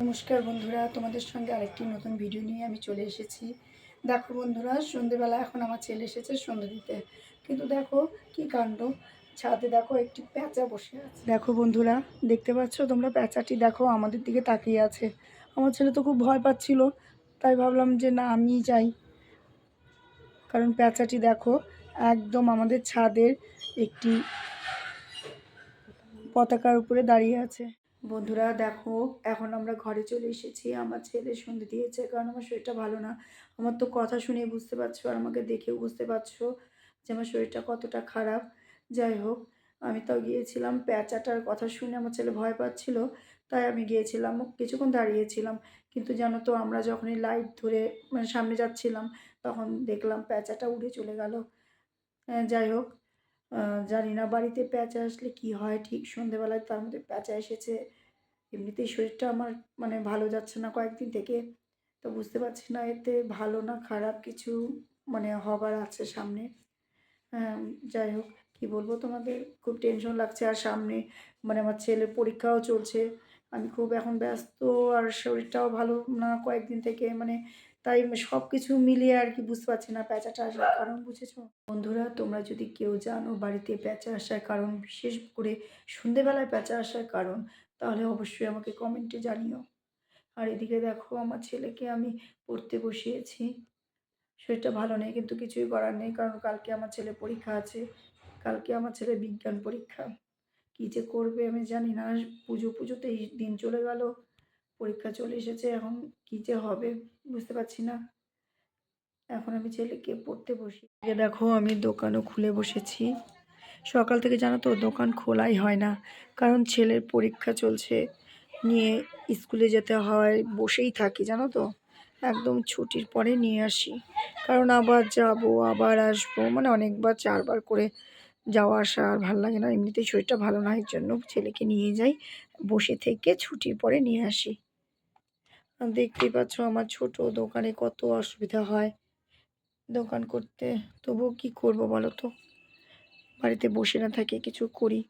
নমস্কার বন্ধুরা, তোমাদের সঙ্গে আরেকটি নতুন ভিডিও নিয়ে আমি চলে এসেছি। দেখো বন্ধুরা, সন্ধেবেলা এখন আমার ছেলে এসেছে সন্ধে দিতে। কিন্তু দেখো কি কাণ্ড, ছাদে দেখো একটি প্যাঁচা বসে আছে। দেখো বন্ধুরা, দেখতে পাচ্ছ তোমরা প্যাঁচাটি? দেখো আমাদের দিকে তাকিয়ে আছে। আমার ছেলে তো খুব ভয় পাচ্ছিল, তাই ভাবলাম যে না আমিই যাই। কারণ প্যাঁচাটি দেখো একদম আমাদের ছাদের একটি পতাকার উপরে দাঁড়িয়ে আছে। বন্ধুরা দেখো, এখন আমরা ঘরে চলে এসেছি। আমার ছেলে শুনতে দিয়েছে কারণ আমার শরীরটা ভালো না। আমার তো কথা শুনে বুঝতে পারছ আর আমাকে দেখেও বুঝতে পারছ যে আমার শরীরটা কতটা খারাপ। যাই হোক, আমি তো গিয়েছিলাম প্যাঁচাটার কথা শুনে আমার ছেলে ভয় পাচ্ছিল, তাই আমি গিয়েছিলাম, কিছুক্ষণ দাঁড়িয়েছিলাম। কিন্তু জানো তো, আমরা যখনই লাইট ধরে মানে সামনে যাচ্ছিলাম, তখন দেখলাম প্যাঁচাটা উড়ে চলে গেল। যাই হোক জানি না, বাড়িতে প্যাঁচা আসলে কি হয় ঠিক সন্ধেবেলায় তার মধ্যে প্যাঁচা এসেছে। এমনিতেই শরীরটা আমার মানে ভালো যাচ্ছে না কয়েকদিন থেকে, তো বুঝতে পারছি না এতে ভালো না খারাপ কিছু মানে হবার আছে সামনে। হ্যাঁ যাই হোক, কী বলব তোমাদের? খুব টেনশন লাগছে আর সামনে মানে আমার ছেলের পরীক্ষাও চলছে। আমি খুব এখন ব্যস্ত আর শরীরটাও ভালো না কয়েকদিন থেকে মানে তাই সব কিছু মিলিয়ে আর কি বুঝতে পারছি না প্যাঁচাটা আসার কারণ, বুঝেছ? বন্ধুরা, তোমরা যদি কেউ জানো বাড়িতে প্যাঁচা আসার কারণ, বিশেষ করে সন্ধেবেলায় প্যাঁচা আসার কারণ, তাহলে অবশ্যই আমাকে কমেন্টে জানিও। আর এদিকে দেখো, আমার ছেলেকে আমি পড়তে বসিয়েছি। শরীরটা ভালো নেই, কিন্তু কিছুই করার নেই, কারণ কালকে আমার ছেলে পরীক্ষা আছে। কালকে আমার ছেলে বিজ্ঞান পরীক্ষা। কী যে করবে আমি জানি না। পুজো পুজোতে দিন চলে গেল, পরীক্ষা চলে এসেছে, এখন কী যে হবে বুঝতে পারছি না। এখন আমি ছেলেকে পড়তে বসি। দেখো, আমি দোকানও খুলে বসেছি। সকাল থেকে জানো তো, দোকান খোলাই হয় না। কারণ ছেলের পরীক্ষা চলছে, নিয়ে স্কুলে যেতে হয়, বসেই থাকি, জানো তো। একদম ছুটির পরে নিয়ে আসি। কারণ আবার যাব, আবার আসব মানে অনেকবার, চারবার করে যাওয়া আসা আর ভালো লাগে না। এমনিতেই শরীরটা ভালো না এর জন্য ছেলেকে নিয়ে যাই। বসে থেকে ছুটির পরে নিয়ে আসি। দেখতেই পাচ্ছ আমার ছোট দোকানে কত অসুবিধা হয়। দোকান করতে তবুও কি করব বলো তো? বাড়িতে বসে না থাকে, কিছু করি।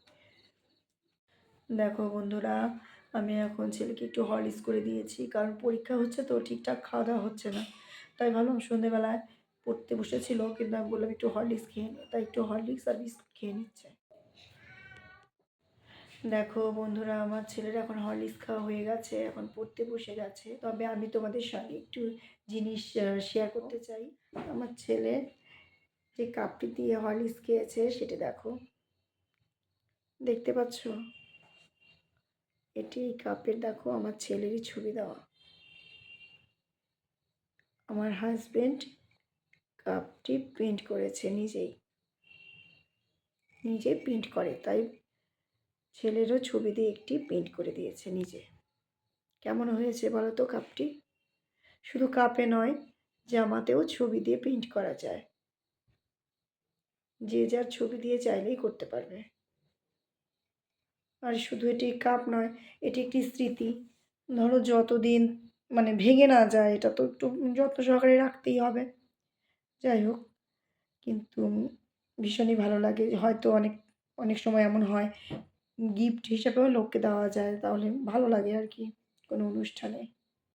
দেখো বন্ধুরা, আমি এখন ছেলেকে একটু হরলিক্স করে দিয়েছি, কারণ পরীক্ষা হচ্ছে তো ঠিকঠাক খাওয়া দাওয়া হচ্ছে না। তাই ভাবলাম সন্ধেবেলায় পড়তে বসেছিল কিন্তু আমি বললাম একটু হরলিক্স খেয়ে নে। তাই একটু হরলিক্স আর বিস্কুট খেয়ে নিচ্ছে। দেখো বন্ধুরা, আমার ছেলের এখন হরলিক্স খাওয়া হয়ে গেছে, এখন পড়তে বসে গেছে। তবে আমি তোমাদের সঙ্গে একটু জিনিস শেয়ার করতে চাই। আমার ছেলে যে কাপটি দিয়ে হরলিক্স খেয়েছে, সেটা দেখো। দেখতে পাচ্ছ? এটি এই কাপের, দেখো, আমার ছেলেরই ছবি দেওয়া। আমার হাজবেন্ড কাপটি প্রিন্ট করেছে নিজেই। নিজে প্রিন্ট করে, তাই ছেলেরও ছবি দিয়ে একটি প্রিন্ট করে দিয়েছে নিজে। কেমন হয়েছে বলো তো কাপটি? শুধু কাপে নয়, জামাতেও ছবি দিয়ে প্রিন্ট করা যায়। যে যার ছবি দিয়ে চাইলেই করতে পারবে। আর শুধু এটি কাপ নয়, এটি একটি স্মৃতি। ধরো যতদিন মানে ভেঙে না যায়, এটা তো একটু যত্ন সহকারে রাখতেই হবে। যাই হোক, কিন্তু ভীষণই ভালো লাগে। হয়তো অনেক অনেক সময় এমন হয় গিফট হিসাবেও লোককে দেওয়া যায়, তাহলে ভালো লাগে আর কি কোনো অনুষ্ঠানে।